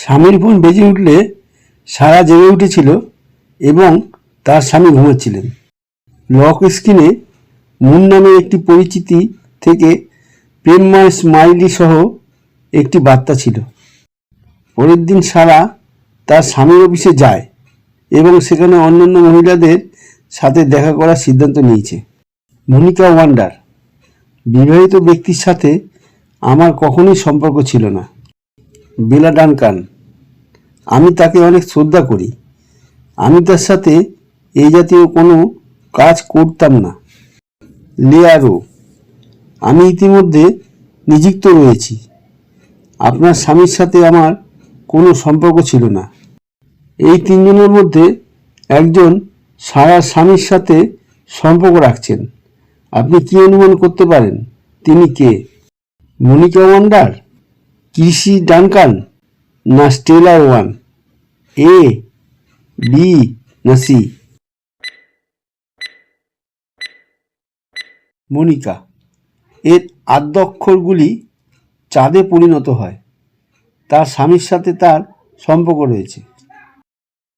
স্বামীর ফোন বেজে উঠলে সারা জেগে উঠেছিল এবং তার স্বামী ঘুমাচ্ছিলেন। লক স্ক্রিনে মুন নামে একটি পরিচিতি থেকে প্রেমময় স্মাইলি সহ একটি বার্তা ছিল। পরের দিন সারা তার স্বামীর অফিসে যায় এবং সেখানে অন্যান্য মহিলাদের সাথে দেখা করার সিদ্ধান্ত নিয়েছে। মনিকা ওয়ান্ডার, বিবাহিত ব্যক্তির সাথে আমার কখনোই সম্পর্ক ছিল না। বেলা ডানকান আমি তাকে অনেক শ্রদ্ধা করি। আমি তার সাথে এই জাতীয় কোনো কাজ করতাম না। লেয়ারো, আমি ইতিমধ্যে নিযুক্ত রয়েছি। আপনার স্বামীর সাথে আমার কোনো সম্পর্ক ছিল না। এই তিনজনের মধ্যে একজন সারা স্বামীর সাথে সম্পর্ক রাখছেন। আপনি কি অনুমান করতে পারেন? তিনি কে? মনিকা ওয়ান্ডার কৃষি ডানকান না স্টেলার ওয়ান? এ, বি, না সি? মনিকা, এর আদ্যক্ষরগুলি চাঁদে পরিণত হয়। তার স্বামীর সাথে তার সম্পর্ক রয়েছে।